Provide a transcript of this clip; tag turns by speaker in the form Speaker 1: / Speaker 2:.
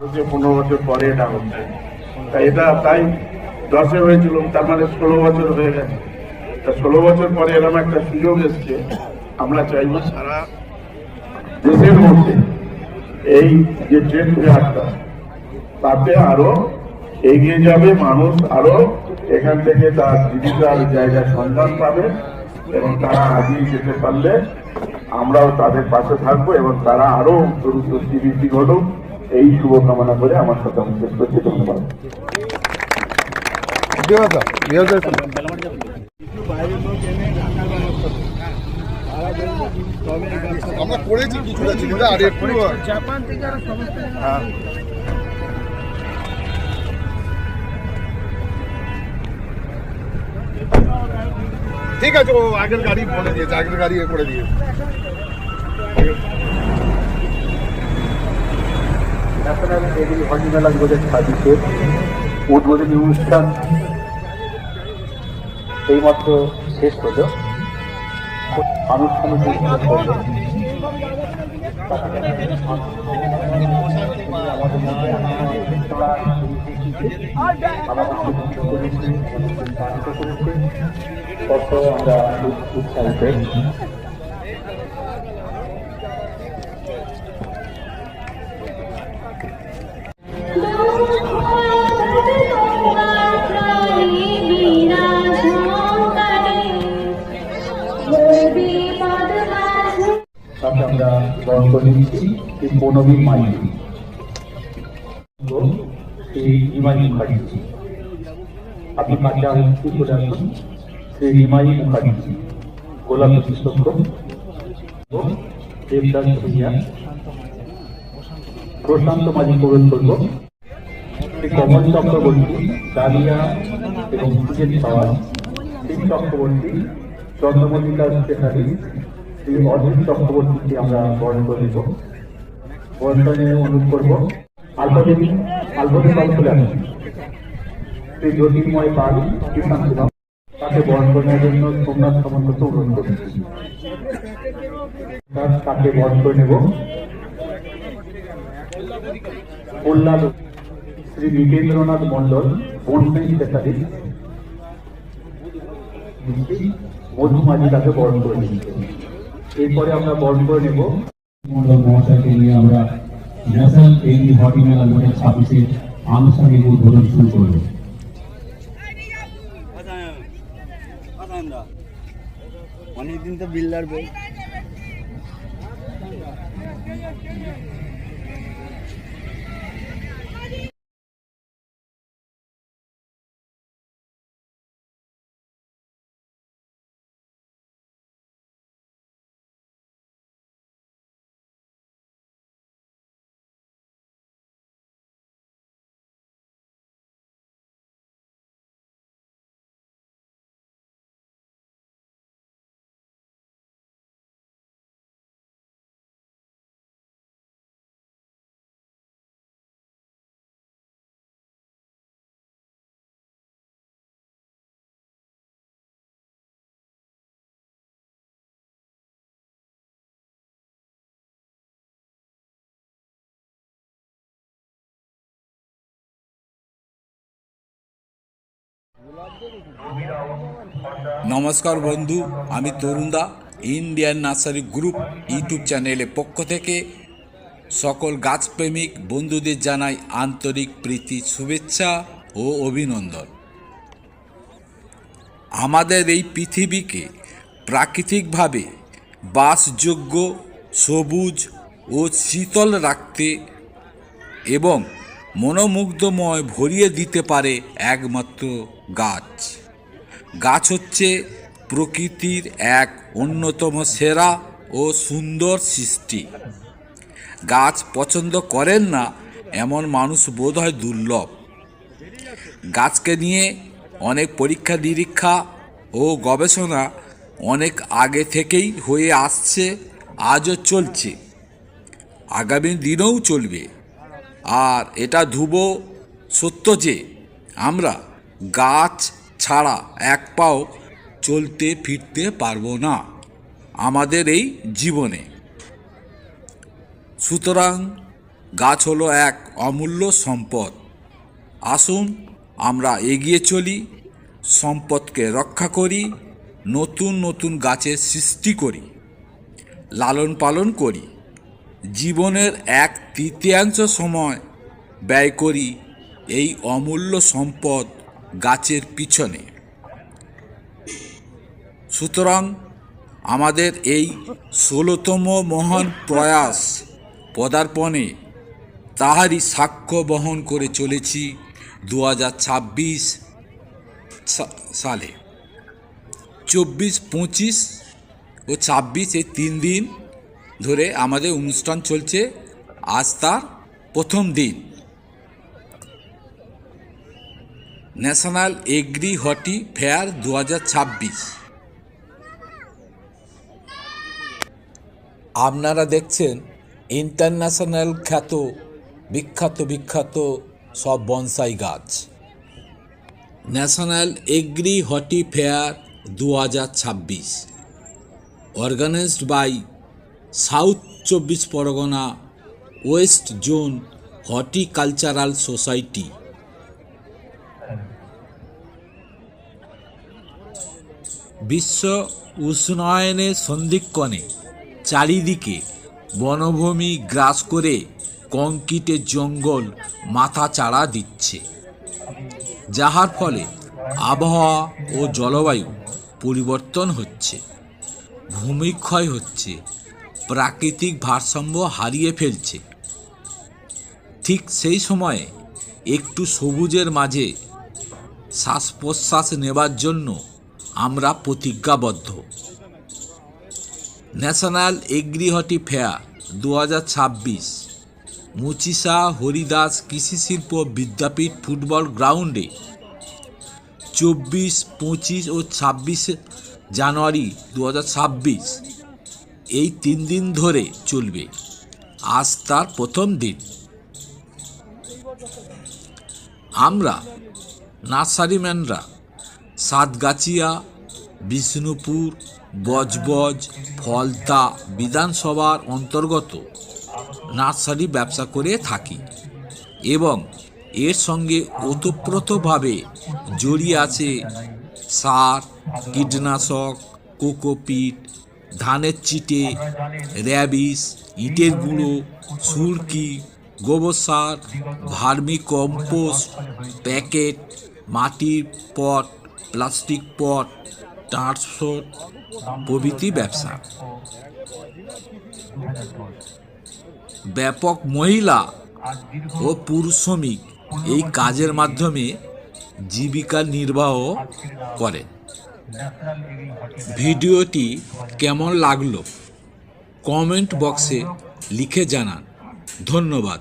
Speaker 1: পনেরো বছর পরে এটা হচ্ছে। তাই এটা তাই দশে হয়েছিল, তার মানে ষোলো বছর হয়ে গেছে। তা ষোলো বছর পরে এরকম একটা সুযোগ এসছে, আমরা চাইব সারা দেশের মধ্যে এই যে ট্রেন বিহারটা তাতে আরও এগিয়ে যাবে মানুষ, আরও এখান থেকে তার জীবিকার জায়গায় সন্ধান পাবে এবং তারা আগিয়ে যেতে পারলে আমরাও তাদের পাশে থাকব এবং তারা আরও দ্রুত জীবিতি ঘটুক। এই শুভকামনা করে আমার সাথে আমি শেষ করছি ধন্যবাদ।
Speaker 2: আমরা করেছি কিছুটা কিছুটা আর একটু
Speaker 3: জাপান থেকে আরও
Speaker 2: হ্যাঁ। ঠিক আছে ও আগের গাড়ি বলে দিয়েছে আগের গাড়ি এ করে দিয়েছে।
Speaker 1: ন্যাশনাল এগ্রি হর্টি মেলা দু হাজার ছাব্বিশের উদ্বোধনী অনুষ্ঠান এইমাত্র শেষ হলো আনুষ্ঠানিক উদ্বোধন হলো। করে নিচ্ছি এই পনবী মাই শ্রী নিমাই মুখার্জি। আপনি কাছে আসতে চলে আসুন। শ্রী নিমাই মুখার্জি, গোলাপ বিশেষজ্ঞ দেবদাস ভূঁইয়া। প্রশান্ত মাঝি প্রবেশ করব কমল চক্রবর্তী, ডালিয়া এবং সুজিত পাওয়ার। শিব চক্রবর্তী চন্দ্রমল্লিকা সেখারি শ্রী অজিত চক্রবর্তীকে আমরা বরণ করে দেব বরণে অনুরোধ করব। আলপদেব পাল চলে শ্রী জ্যোতির্ময় পাল তাকে বরণ করার জন্য সোমনাথ সামন্তকে অনুরোধ তাকে বরণ করে নেব। কল্যাণ শ্রী বিকেন্দ্রনাথ মন্ডল বনসাই স্পেশালিস্ট মধুমাঝি তাকে বরণ করে নিচ্ছে এরপরে আমরা বরণ করে নেব।
Speaker 4: মন্ডল মহাশয়কে নিয়ে আমরা ন্যাশনাল এগ্রি হকি মেলা দু হাজার ছাব্বিশের আনুষ্ঠানিক উদ্বোধন শুরু করব।
Speaker 3: অনেকদিন তো বিল্ডার বই
Speaker 5: নমস্কার বন্ধু, আমি তরুণদা ইন্ডিয়ান নার্সারি গ্রুপ ইউটিউব চ্যানেলের পক্ষ থেকে সকল গাছপ্রেমিক বন্ধুদের জানাই আন্তরিক প্রীতি, শুভেচ্ছা ও অভিনন্দন। আমাদের এই পৃথিবীকে প্রাকৃতিকভাবে বাসযোগ্য, সবুজ ও শীতল রাখতে এবং মনোমুগ্ধময় ভরিয়ে দিতে পারে একমাত্র গাছ। গাছ হচ্ছে প্রকৃতির এক অন্যতম সেরা ও সুন্দর সৃষ্টি। গাছ পছন্দ করেন না এমন মানুষ বোধহয় দুর্লভ। গাছকে নিয়ে অনেক পরীক্ষা নিরীক্ষা ও গবেষণা অনেক আগে থেকেই হয়ে আসছে, আজও চলছে। আগামী দিনেও চলবে। আর এটা ধ্রুব সত্য যে আমরা গাছ ছাড়া এক পাও চলতে ফিরতে পারব না আমাদের এই জীবনে। সুতরাং গাছ হলো এক অমূল্য সম্পদ। আসুন আমরা এগিয়ে চলি, সম্পদকে রক্ষা করি, নতুন নতুন গাছের সৃষ্টি করি, লালন পালন করি। জীবনের এক তৃতীয়াংশ সময় ব্যয় করি এই অমূল্য সম্পদ গাছের পিছনে। সুতরাং আমাদের এই ষোলোতম মহান প্রয়াস পদার্পণে তাহারই সাক্ষ্য বহন করে চলেছি দু হাজার ছাব্বিশ সালে। চব্বিশ, পঁচিশ ও ছাব্বিশ এই তিন দিন ধরে আমাদের অনুষ্ঠান চলছে আজ তার প্রথম দিন। ন্যাশনাল এগ্রি হর্টি ফেয়ার দু হাজার ছাব্বিশ। আপনারা দেখছেন ইন্টারন্যাশনাল খ্যাত, বিখ্যাত বিখ্যাত সব বনসাই গাছ। ন্যাশনাল এগ্রি হর্টি ফেয়ার দু হাজার ছাব্বিশ। অর্গানাইজড বাই সাউথ চব্বিশ Pargana west zone horticultural society. বিশ্ব উষ্ণায়নের সন্ধিক্ষণে চারিদিকে বনভূমি গ্রাস করে কংক্রিটের জঙ্গল মাথা চাড়া দিচ্ছে। যাহার ফলে আবহাওয়া ও জলবায়ু পরিবর্তন হচ্ছে, ভূমিক্ষয় হচ্ছে প্রাকৃতিক ভারসাম্য হারিয়ে ফেলছে। ঠিক সেই সময়ে একটু সবুজের মাঝে শ্বাস প্রশ্বাস নেবার জন্য আমরা প্রতিজ্ঞাবদ্ধ। ন্যাশনাল এগ্রিহটি ফেয়ার দু হাজার ছাব্বিশ, মুচিসা হরিদাস কৃষি শিল্প বিদ্যাপীঠ ফুটবল গ্রাউন্ডে চব্বিশ, পঁচিশ ও ছাব্বিশে জানুয়ারি দু হাজার ছাব্বিশ এই তিন দিন ধরে চলবে। আজ তার প্রথম দিন। আমরা নার্সারিম্যানরা সাতগাছিয়া, বিষ্ণুপুর, বজবজ, ফলতা বিধানসভার অন্তর্গত নার্সারি ব্যবসা করে থাকি এবং এর সঙ্গে ওতপ্রোতভাবে জড়িয়ে আছে সার, কীটনাশক, কোকোপিট ধানের চিটে র্যাবিস ইটের গুঁড়ো, সুরকি, গোবর সার, ভার্মি কম্পোস্ট, প্যাকেট, মাটির পট, প্লাস্টিক পট ট্রান্সপোর্ট প্রভৃতি ব্যবসা। ব্যাপক মহিলা ও পুরুষ শ্রমিক এই কাজের মাধ্যমে জীবিকা নির্বাহ করেন। ভিডিওটি কেমন লাগল? কমেন্ট বক্সে লিখে জানান। ধন্যবাদ।